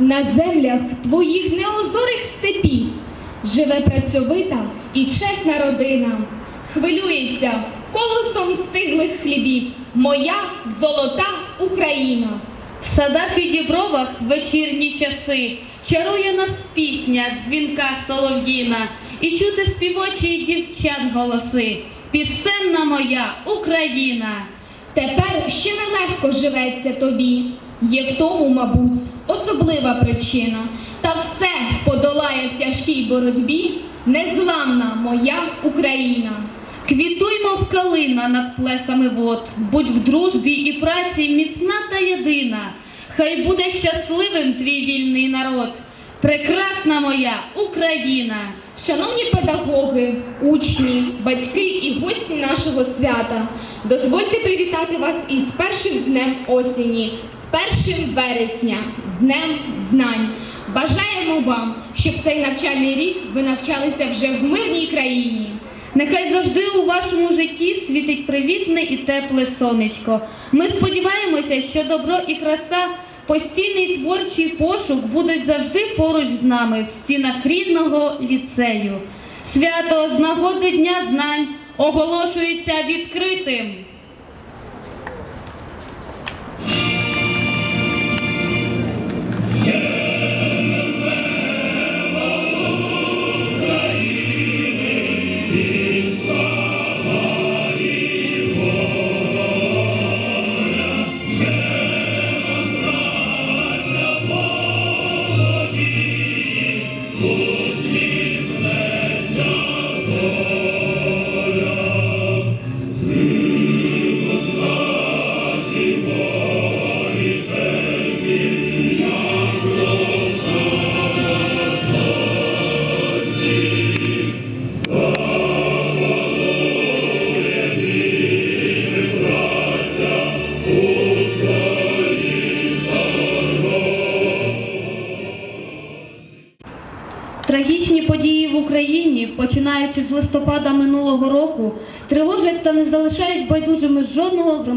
На землях твоїх неозорих степів живе працьовита і чесна родина. Хвилюється колосом стиглих хлібів моя золота Україна. В садах і дібровах в вечірні часи чарує нас пісня дзвінка солов'їна, і чути співочі дівчат голоси. Пісенна моя Україна. Тепер ще нелегко живеться тобі. Є в тому, мабуть, особлива причина. Та все подолає в тяжкій боротьбі незламна моя Україна. Квітуймо в калина над плесами вод, будь в дружбі і праці міцна та єдина. Хай буде щасливим твій вільний народ, прекрасна моя Україна. Шановні педагоги, учні, батьки і гості нашого свята, дозвольте привітати вас із першим днем осені, з першим вересня, з Днем Знань. Бажаємо вам, щоб цей навчальний рік ви навчалися вже в мирній країні. Нехай завжди у вашому житті світить привітне і тепле сонечко. Ми сподіваємося, що добро і краса, постійний творчий пошук будуть завжди поруч з нами в стінах рідного ліцею. Свято з нагоди Дня знань оголошується відкритим.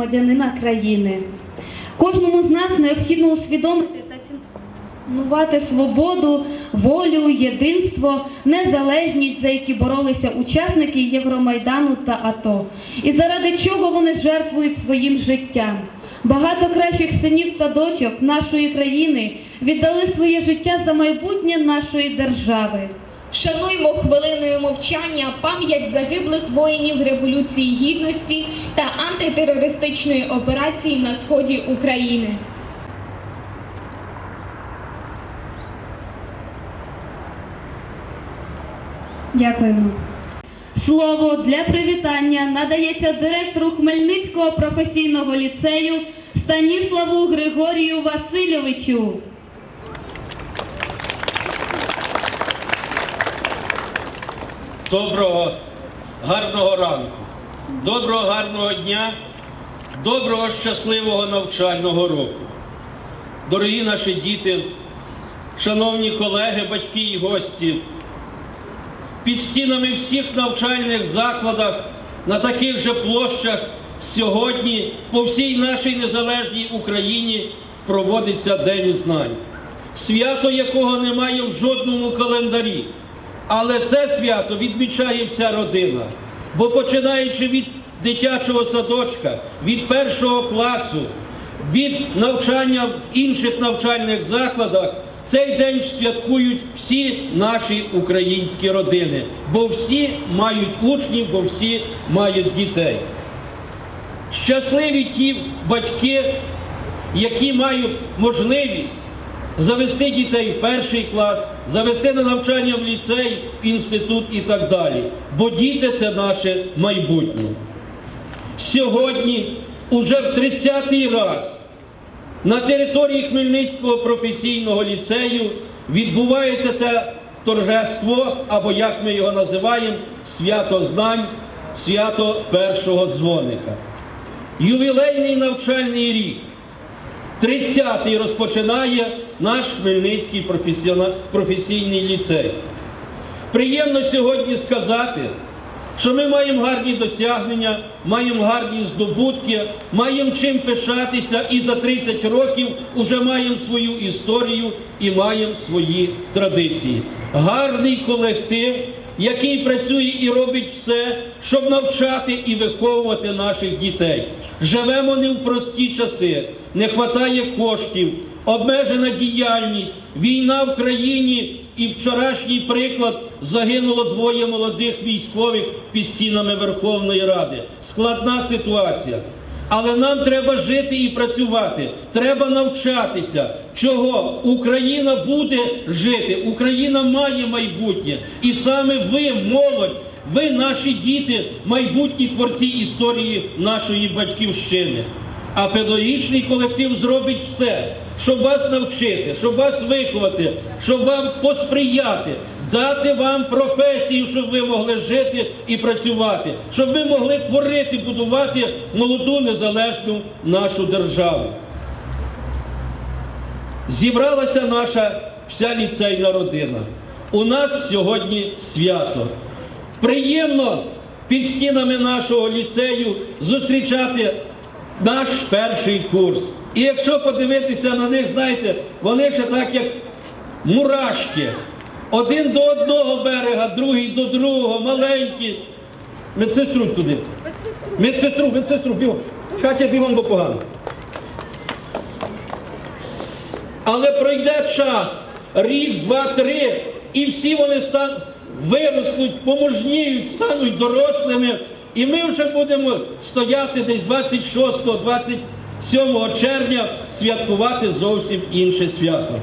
Громадянина країни. Кожному з нас необхідно усвідомити та цінувати свободу, волю, єдинство, незалежність, за які боролися учасники Євромайдану та АТО, і заради чого вони жертвують своїм життям. Багато кращих синів та дочок нашої країни віддали своє життя за майбутнє нашої держави. Шануймо хвилиною мовчання пам'ять загиблих воїнів Революції Гідності та антитерористичної операції на сході України. Дякуємо. Слово для привітання надається директору Хмельницького професійного ліцею Станіславу Григорію Васильовичу. Доброго, гарного ранку, доброго гарного дня, доброго щасливого навчального року. Дорогі наші діти, шановні колеги, батьки і гості, під стінами всіх навчальних закладах на таких же площах сьогодні по всій нашій незалежній Україні проводиться День знань, свято якого немає в жодному календарі. Але це свято відмічає вся родина. Бо починаючи від дитячого садочка, від першого класу, від навчання в інших навчальних закладах, цей день святкують всі наші українські родини, бо всі мають учнів, бо всі мають дітей. Щасливі ті батьки, які мають можливість завести дітей в перший клас, завести на навчання в ліцей, інститут і так далі. Бо діти це наше майбутнє. Сьогодні, уже в 30-й раз, на території Хмельницького професійного ліцею відбувається це торжество, або як ми його називаємо, свято знань, свято першого дзвоника. Ювілейний навчальний рік. 30-й розпочинає наш Хмельницький професійний ліцей. Приємно сьогодні сказати, що ми маємо гарні досягнення, маємо гарні здобутки, маємо чим пишатися і за 30 років вже маємо свою історію і маємо свої традиції. Гарний колектив, який працює і робить все, щоб навчати і виховувати наших дітей. Живемо не в прості часи, не вистачає коштів, обмежена діяльність, війна в країні і вчорашній приклад загинуло двоє молодих військових під стінами Верховної Ради. Складна ситуація. Але нам треба жити і працювати. Треба навчатися. Чого? Україна буде жити, Україна має майбутнє. І саме ви, молодь, ви, наші діти, майбутні творці історії нашої батьківщини. А педагогічний колектив зробить все, щоб вас навчити, щоб вас виховати, щоб вам посприяти, дати вам професію, щоб ви могли жити і працювати, щоб ви могли творити, будувати молоду незалежну нашу державу. Зібралася наша вся ліцейна родина. У нас сьогодні свято. Приємно під стінами нашого ліцею зустрічати наш перший курс. І якщо подивитися на них, знаєте, вони ще так, як мурашки. Один до одного берега, другий до другого, маленькі. Медсестру туди. Медсестру, медсестру, бігом. Хатя бігом, бо погано. Але пройде час, рік, два, три, і всі вони стан... виростуть, поможніють, стануть дорослими. І ми вже будемо стояти десь 26-27 червня, святкувати зовсім інше свято.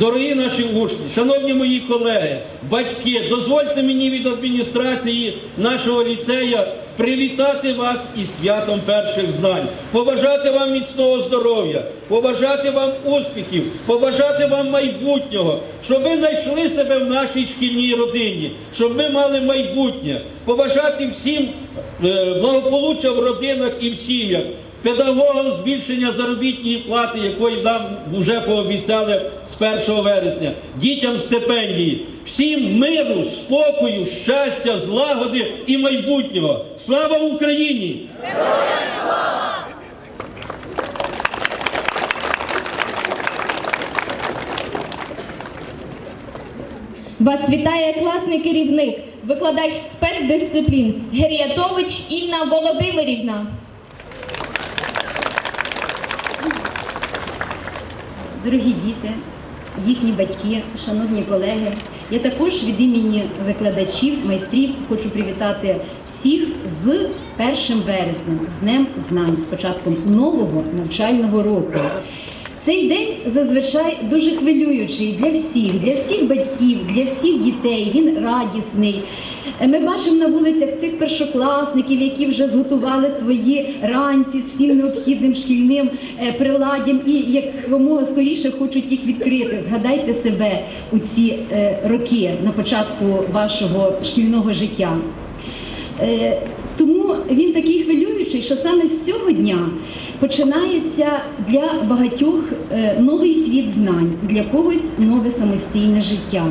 Дорогі наші учні, шановні мої колеги, батьки, дозвольте мені від адміністрації нашого ліцея привітати вас із святом перших знань, побажати вам міцного здоров'я, побажати вам успіхів, побажати вам майбутнього, щоб ви знайшли себе в нашій шкільній родині, щоб ми мали майбутнє, побажати всім е, благополуччя в родинах і в сім'ях. Педагогам збільшення заробітної плати, якої нам вже пообіцяли з 1 вересня, дітям стипендії, всім миру, спокою, щастя, злагоди і майбутнього. Слава Україні! Вас вітає класний керівник, викладач спецдисциплін Геріятович Інна Володимирівна. Дорогі діти, їхні батьки, шановні колеги, я також від імені викладачів, майстрів хочу привітати всіх з 1 вересня, з Днем знань, з початком нового навчального року. Цей день зазвичай дуже хвилюючий для всіх, для всіх батьків, для всіх дітей. Він радісний. Е, Ми бачимо на вулицях цих першокласників, які вже зготували свої ранці з всім необхідним шкільним е, приладдям і якомога скоріше хочуть їх відкрити. Згадайте себе у ці е, роки на початку вашого шкільного життя. Він такий хвилюючий, що саме з цього дня починається для багатьох е, новий світ знань, для когось нове самостійне життя.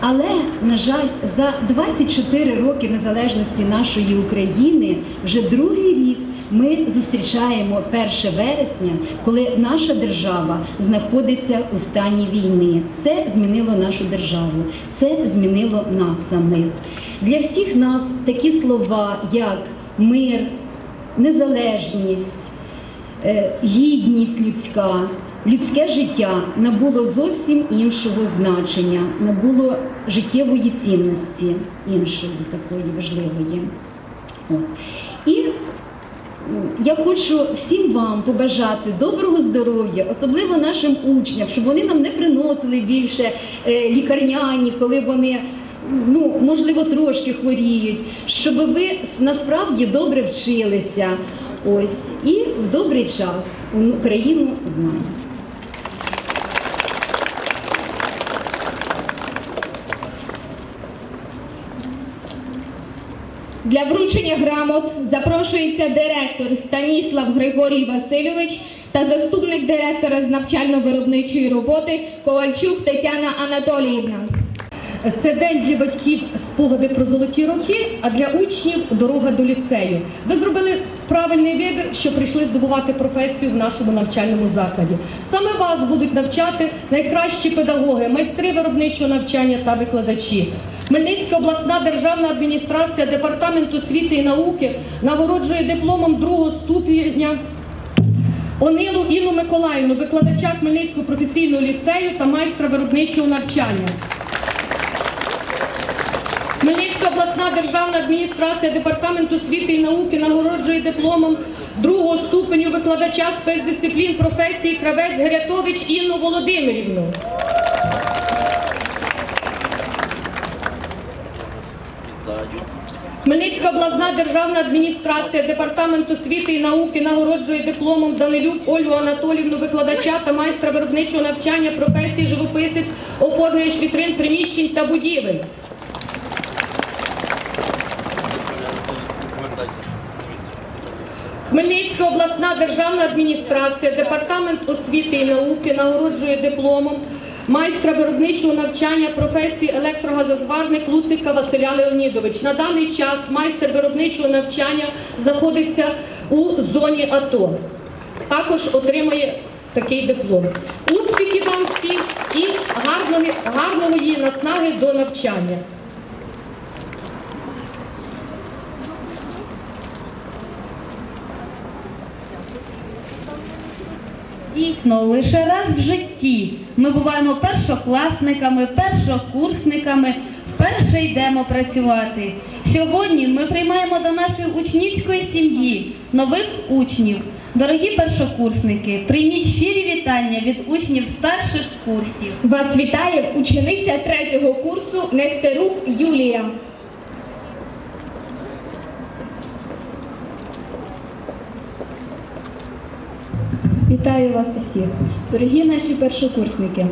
Але, на жаль, за 24 роки незалежності нашої України вже другий рік ми зустрічаємо 1 вересня, коли наша держава знаходиться у стані війни. Це змінило нашу державу, це змінило нас самих. Для всіх нас такі слова, як мир, незалежність, е, гідність людська, людське життя набуло зовсім іншого значення, набуло життєвої цінності іншої такої важливої. От. І я хочу всім вам побажати доброго здоров'я, особливо нашим учням, щоб вони нам не приносили більше е, лікарняні, коли вони. Ну, можливо, трошки хворіють, щоб ви насправді добре вчилися. Ось і в добрий час Україну знань. Для вручення грамот запрошується директор Станіслав Григорій Васильович та заступник директора з навчально-виробничої роботи Ковальчук Тетяна Анатоліївна. Це день для батьків спогади про золоті роки, а для учнів дорога до ліцею. Ви зробили правильний вибір, що прийшли здобувати професію в нашому навчальному закладі. Саме вас будуть навчати найкращі педагоги, майстри виробничого навчання та викладачі. Хмельницька обласна державна адміністрація Департамент освіти і науки нагороджує дипломом другого ступеня Онилу Інну Миколаївну, викладача Хмельницького професійного ліцею та майстра виробничого навчання. Хмельницька обласна державна адміністрація Департаменту освіти і науки нагороджує дипломом другого ступеню викладача спецдисциплін професії Кравець Герятович Інну Володимирівну. Хмельницька обласна державна адміністрація Департамент освіти і науки нагороджує дипломом Данилюк Ольгу Анатолівну, викладача та майстра виробничого навчання професії живописець, оформлюєш вітрин приміщень та будівель. Хмельницька обласна державна адміністрація, департамент освіти і науки нагороджує дипломом майстра виробничого навчання професії електрогазозварник Луцика Василя Леонідович. На даний час майстер виробничого навчання знаходиться у зоні АТО. Також отримає такий диплом. Успіхів вам всім і гарної, гарної наснаги до навчання. Дійсно, лише раз в житті ми буваємо першокласниками, першокурсниками, вперше йдемо працювати. Сьогодні ми приймаємо до нашої учнівської сім'ї нових учнів. Дорогі першокурсники, прийміть щирі вітання від учнів старших курсів. Вас вітає учениця третього курсу Нестерук Юлія. Вітаю вас усіх, дорогі наші першокурсники.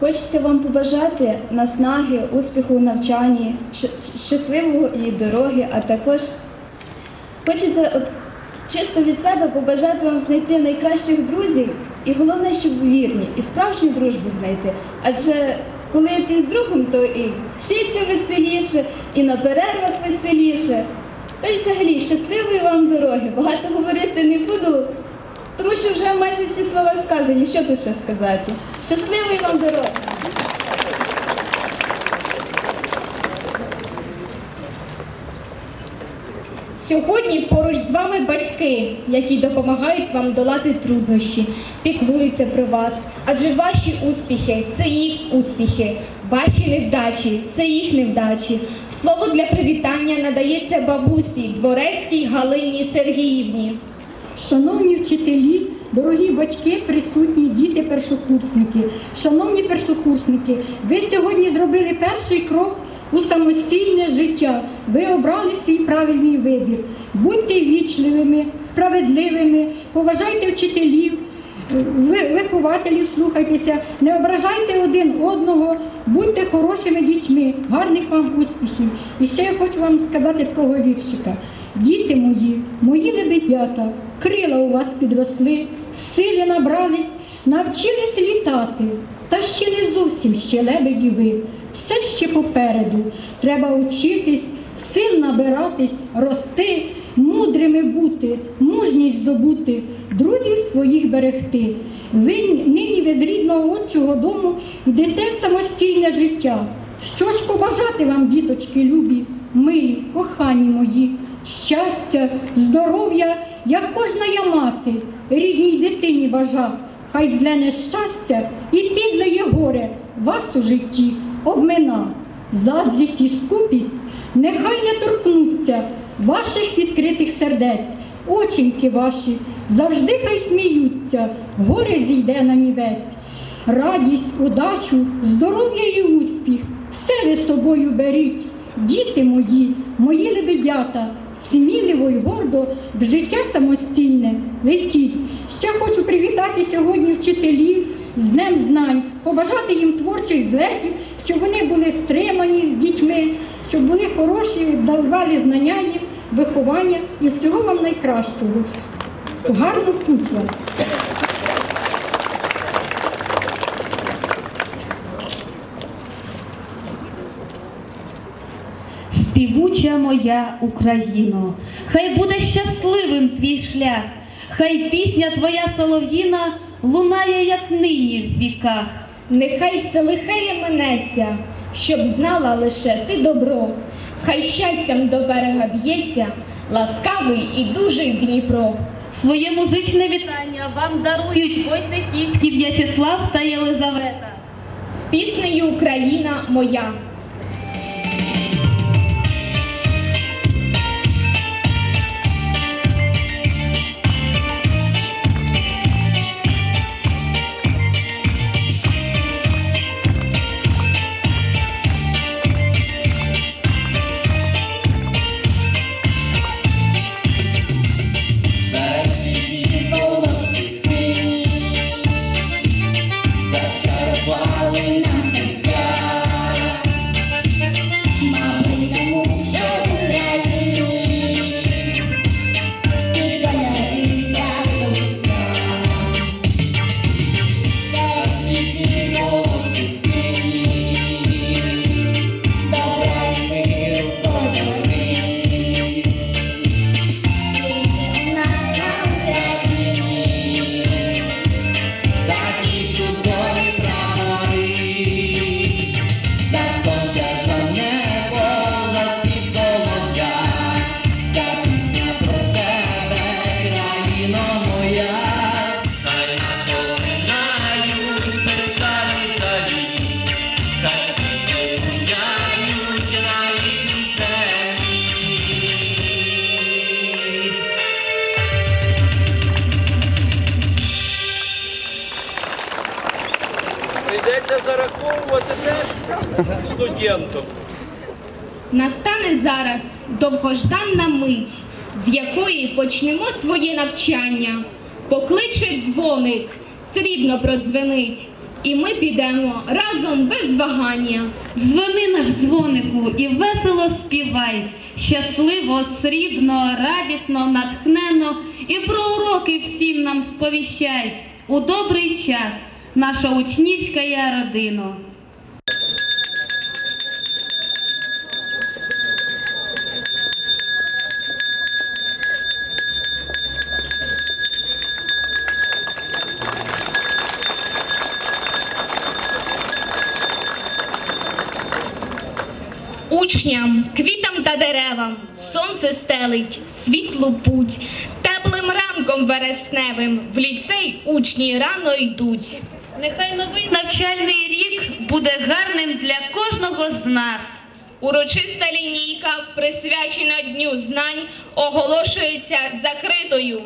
Хочеться вам побажати наснаги, успіху у навчанні, щ- щасливої дороги, а також хочеться от, чисто від себе побажати вам знайти найкращих друзів і головне, щоб вірні, і справжню дружбу знайти. Адже коли ти з другом, то і вчиться веселіше, і на перервах веселіше. Та й взагалі щасливої вам дороги. Багато говорити не буду. Тому що вже майже всі слова сказані. Що тут ще сказати? Щасливої вам дороги! Сьогодні поруч з вами батьки, які допомагають вам долати труднощі, піклуються про вас. Адже ваші успіхи це їх успіхи, ваші невдачі це їх невдачі. Слово для привітання надається бабусі Дворецькій Галині Сергіївні. Шановні вчителі, дорогі батьки, присутні діти першокурсники. Шановні першокурсники, ви сьогодні зробили перший крок у самостійне життя. Ви обрали свій правильний вибір. Будьте вічливими, справедливими, поважайте вчителів, вихователів, слухайтеся, не ображайте один одного, будьте хорошими дітьми, гарних вам успіхів. І ще я хочу вам сказати такого віршика. Діти мої, мої лебедята, крила у вас підросли, сили набрались, навчились літати. Та ще не зовсім ще лебеді ви. Все ще попереду. Треба учитись, сил набиратись, рости, мудрими бути, мужність здобути, друзів своїх берегти. Ви нині ви з рідного отчого дому йдете в самостійне життя. Що ж побажати вам, діточки любі, милі, кохані мої, щастя, здоров'я, як кожна я мати, рідній дитині бажа, хай зле нещастя і підлеє горе вас у житті обмина. Заздрість і скупість нехай не торкнуться ваших відкритих сердець, очіньки ваші завжди хай сміються, горе зійде на нівець. Радість, удачу, здоров'я і успіх, все ви собою беріть, діти мої, мої лебедята, сміливо і гордо в життя самостійне летіть. Ще хочу привітати сьогодні вчителів з Днем знань, побажати їм творчих злетів, щоб вони були стримані з дітьми, щоб були хороші, давали знання їм, виховання і всього вам найкращого. Гарно путь вам. Співуча моя Україно, хай буде щасливим твій шлях, хай пісня твоя солов'їна лунає, як нині в віках. Нехай все лихеє минеться, щоб знала лише ти добро. Хай щастям до берега б'ється, ласкавий і дужий Дніпро. Своє музичне вітання вам дарують Войцехівський В'ячеслав та Єлизавета. З піснею Україна моя. Прийдеться теж студентам. Настане зараз довгожданна мить, з якої почнемо своє навчання. Покличе дзвоник, срібно продзвенить, і ми підемо разом без вагання. Дзвони наш дзвонику і весело співай, щасливо, срібно, радісно, натхненно і про уроки всім нам сповіщай. У добрий час, наша учнівська родина. Учням, квітам та деревам сонце стелить світлу путь. Теплим ранком вересневим в ліцей учні рано йдуть. Нехай новий навчальний рік буде гарним для кожного з нас. Урочиста лінійка, присвячена Дню знань, оголошується закритою.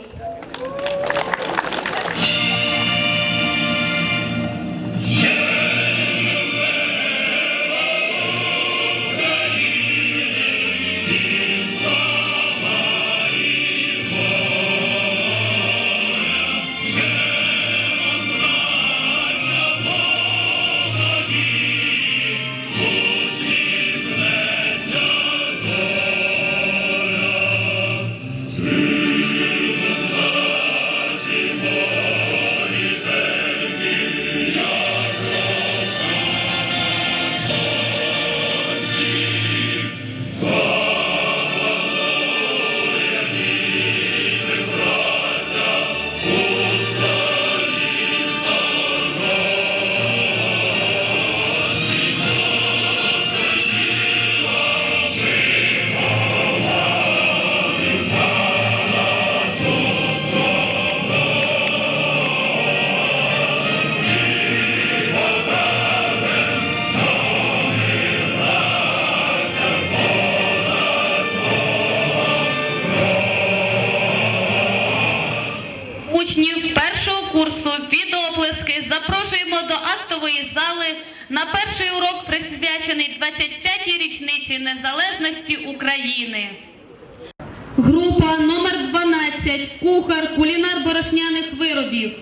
Першого курсу під оплески запрошуємо до актової зали на перший урок, присвячений 25-й річниці незалежності України. Група номер 12 кухар, кулінар борошняних виробів.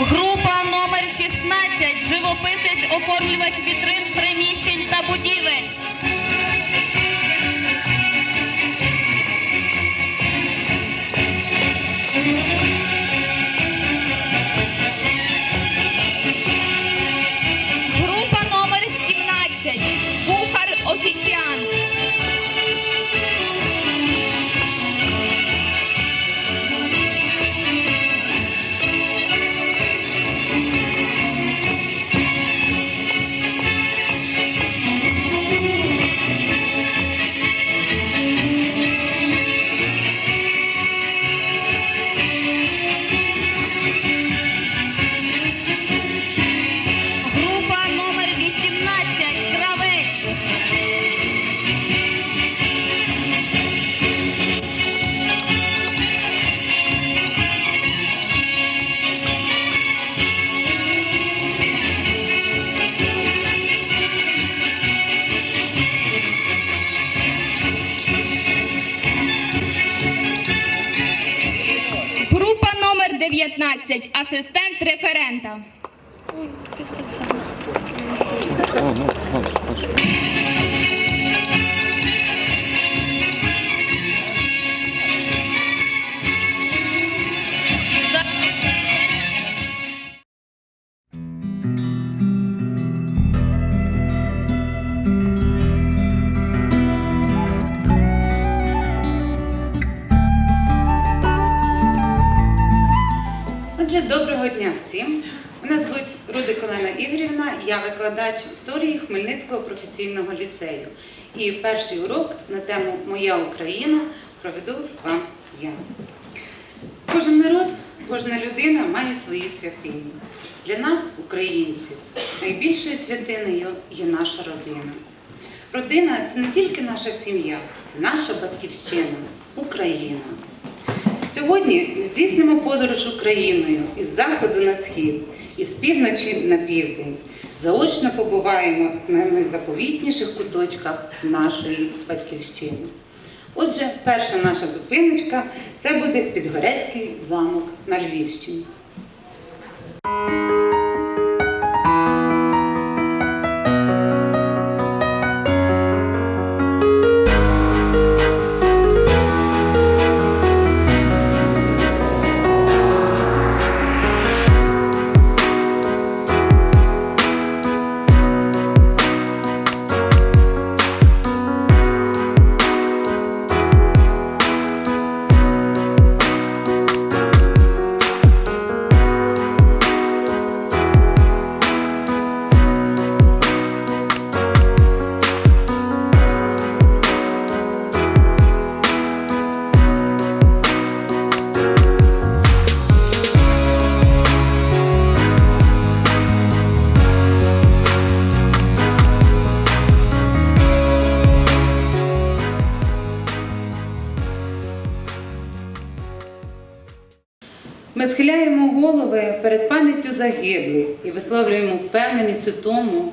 Група номер 16. Живописець, оформлювач вітрин, приміщень та будівель. Рудик Олена Ігорівна, я викладач історії Хмельницького професійного ліцею. І перший урок на тему Моя Україна проведу вам я. Кожен народ, кожна людина має свої святині. Для нас, українців, найбільшою святинею є наша родина. Родина це не тільки наша сім'я, це наша батьківщина, Україна. Сьогодні ми здійснимо подорож Україною із заходу на схід, із півночі на південь. Заочно побуваємо на найзаповітніших куточках нашої батьківщини. Отже, перша наша зупиночка це буде Підгорецький замок на Львівщині. Висловлюємо впевненість у тому,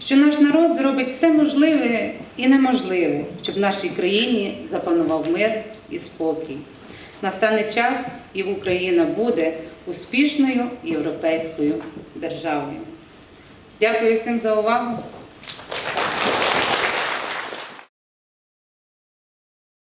що наш народ зробить все можливе і неможливе, щоб в нашій країні запанував мир і спокій. Настане час, і Україна буде успішною європейською державою. Дякую всім за увагу.